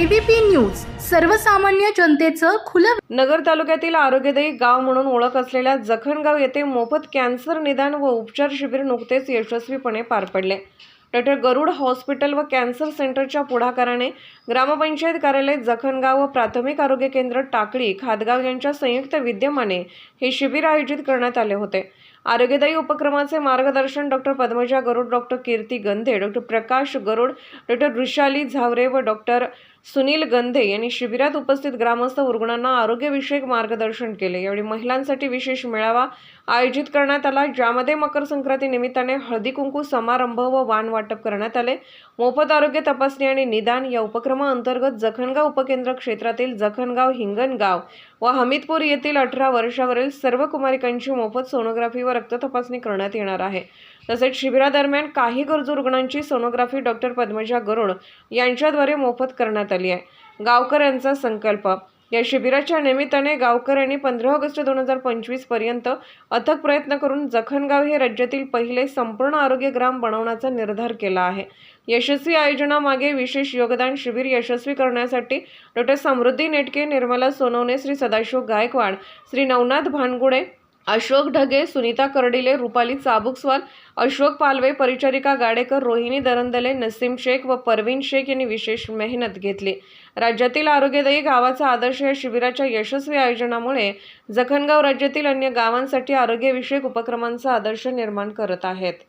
ABP news सर्वसामान्य जनतेचं खुलं नगर तालुक्यातील आरोग्यदायी गाव म्हणून ओळख असलेल्या जखणगाव येथे मोफत कॅन्सर निदान व उपचार शिबिर नुकतेच यशस्वीपणे पार पडले. डॉक्टर गरुड हॉस्पिटल व कॅन्सर सेंटरच्या पुढाकाराने ग्रामपंचायत कार्यालय जखणगाव व प्राथमिक आरोग्य केंद्र टाकळी खादगाव यांच्या संयुक्त विद्यमाने हे शिबिर आयोजित करण्यात आले होते. आरोग्यदायी उपक्रमाचे मार्गदर्शन doctor Padmaja Garud doctor Kirti Gandhe doctor Prakash Garud doctor Vrushali Zaware व डॉक्टर सुनील गंधे यांनी शिबिरात उपस्थित ग्रामस्थ रुग्णांना आरोग्यविषयक मार्गदर्शन केले. यावेळी महिलांसाठी विशेष मेळावा आयोजित करण्यात आला ज्यामध्ये मकर संक्रांती निमित्ताने हळदी कुंकू समारंभ व वाण वाटप करण्यात आले. मोफत आरोग्य तपासणी आणि निदान या उपक्रमाअंतर्गत जखणगाव उपकेंद्र क्षेत्रातील जखणगाव हिंगणगाव व हमीदपूर येथील अठरा वर्षावरील सर्व कुमारिकांची मोफत सोनोग्राफी व रक्त तपासणी करण्यात येणार आहे. तसेच शिबिरादरम्यान काही गरजू रुग्णांची सोनोग्राफी डॉक्टर पद्मजा गरुड यांच्याद्वारे मोफत करण्यात आली आहे. गावकऱ्यांचा संकल्प या शिबिराच्या निमित्ताने गावकऱ्यांनी पंधरा ऑगस्ट दोन हजार पंचवीसपर्यंत अथक प्रयत्न करून जखणगाव हे राज्यातील पहिले संपूर्ण आरोग्य ग्राम बनवण्याचा निर्धार केला आहे. यशस्वी आयोजनामागे विशेष योगदान शिबिर यशस्वी करण्यासाठी डॉक्टर समृद्धी नेटके निर्मला सोनवणे श्री सदाशिव गायकवाड श्री नवनाथ भानगुडे अशोक ढगे सुनीता कर्डिले रुपाली चाबुकस्वाल अशोक पालवे परिचारिका गाडेकर रोहिणी दरंदले नसीम शेख व परवीन शेख यांनी विशेष मेहनत घेतली. राज्यातील आरोग्यदायी गावाचा आदर्श या शिबिराच्या यशस्वी आयोजनामुळे जखणगाव राज्यातील अन्य गावांसाठी आरोग्यविषयक उपक्रमांचा आदर्श निर्माण करत आहेत.